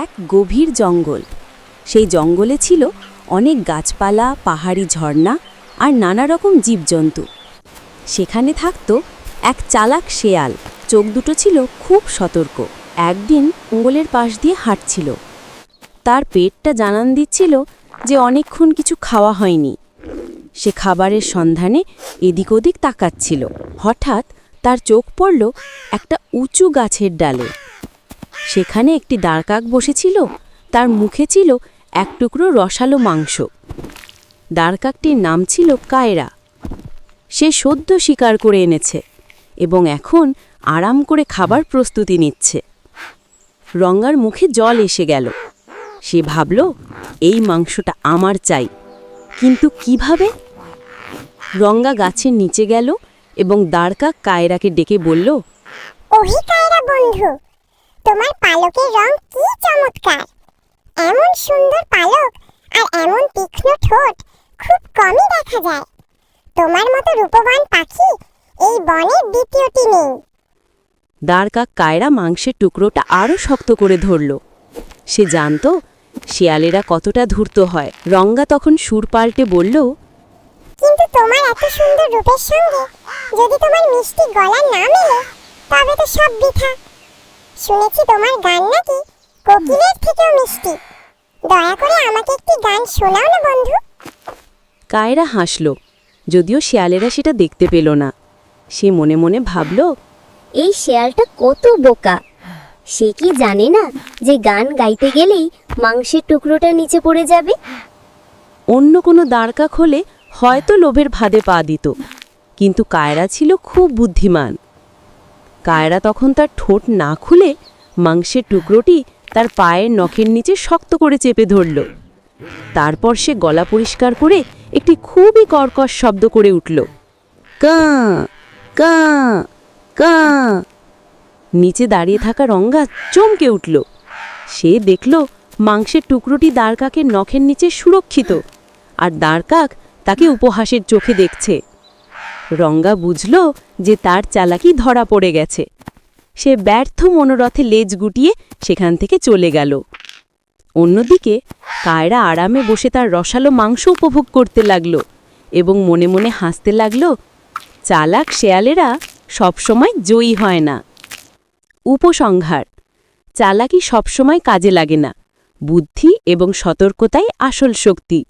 এক গভীর জঙ্গল। সেই জঙ্গলে ছিল অনেক গাছপালা, পাহাড়ি ঝর্ণা আর নানা রকম জীবজন্তু। সেখানে থাকতো এক চালাক শেয়াল। চোখ দুটো ছিল খুব সতর্ক। একদিন জঙ্গলের পাশ দিয়ে হাঁটছিল। তার পেটটা জানান দিচ্ছিল যে অনেকক্ষণ কিছু খাওয়া হয়নি। সে খাবারের সন্ধানে এদিক ওদিক তাকাচ্ছিল। হঠাৎ তার চোখ পড়ল একটা উঁচু গাছের ডালে। সেখানে একটি দাঁড়কাক বসেছিল। তার মুখে ছিল এক টুকরো রসালো মাংস। দাঁড়কাকটির নাম ছিল কায়রা। সে সদ্য শিকার করে এনেছে এবং এখন আরাম করে খাবার প্রস্তুতি নিচ্ছে। রঙ্গার মুখে জল এসে গেল। সে ভাবল, এই মাংসটা আমার চাই। কিন্তু কীভাবে? রঙ্গা গাছের নিচে গেল এবং দাঁড়কাক কায়রাকে ডেকে বলল, ওহি কায়রা বন্ধু তোমার পালকের রং কি চমৎকার। এমন সুন্দর পালক আর এমন তীক্ষ্ণ ঠোঁট খুব কমই দেখা যায়। তোমার মতো রূপবান পাখি এই বনে দ্বিতীয়টি নেই। দাঁড়কাক কায়রা মাংসের টুকরোটা আরও শক্ত করে ধরল। সে জানত শিয়ালেরা কতটা ধূর্ত হয়। রঙ্গা তখন সুর পাল্টে বলল কিন্তু তোমার এত সুন্দর রূপের সঙ্গে যদি তোমার মিষ্টি গলা না মেলে তবে তো সব বৃথা। শুনেছি তোমার গান নাকি? কোকিলের থেকেও মিষ্টি। দয়া করে আমাকে একটি গান শোনাও না বন্ধু। কায়রা হাসল যদিও শিয়ালেরা সেটা দেখতে পেল না। সে মনে মনে ভাবল এই শেয়ালটা কত বোকা। সে কি জানে না যে গান গাইতে গেলেই মাংসের টুকরোটা নিচে পড়ে যাবে? অন্য কোনো দাঁড়কাক খোলে হয়তো লোভের ভাদে পা দিত। কিন্তু কায়রা ছিল খুব বুদ্ধিমান। কায়রা তখন তার ঠোঁট না খুলে মাংসের টুকরোটি তার পায়ের নখের নিচে শক্ত করে চেপে ধরল। তারপর সে গলা পরিষ্কার করে একটি খুবই কর্কশ শব্দ করে উঠল, কাঁ কাঁ কাঁ। নিচে দাঁড়িয়ে থাকা রঙ্গা চমকে উঠল। সে দেখল মাংসের টুকরোটি দাঁড়কাকের নখের নিচে সুরক্ষিত, আর দাঁড়কাক তাকে উপহাসের চোখে দেখছে। রঙ্গা বুঝল যে তার চালাকি ধরা পড়ে গেছে। সে ব্যর্থ মনোরথে লেজ গুটিয়ে সেখান থেকে চলে গেল। অন্যদিকে কায়রা আরামে বসে তার রসালো মাংস উপভোগ করতে লাগল এবং মনে মনে হাসতে লাগল, চালাক শেয়ালেরা সবসময় জয়ী হয় না। উপসংহার, চালাকি সবসময় কাজে লাগে না। বুদ্ধি এবং সতর্কতাই আসল শক্তি।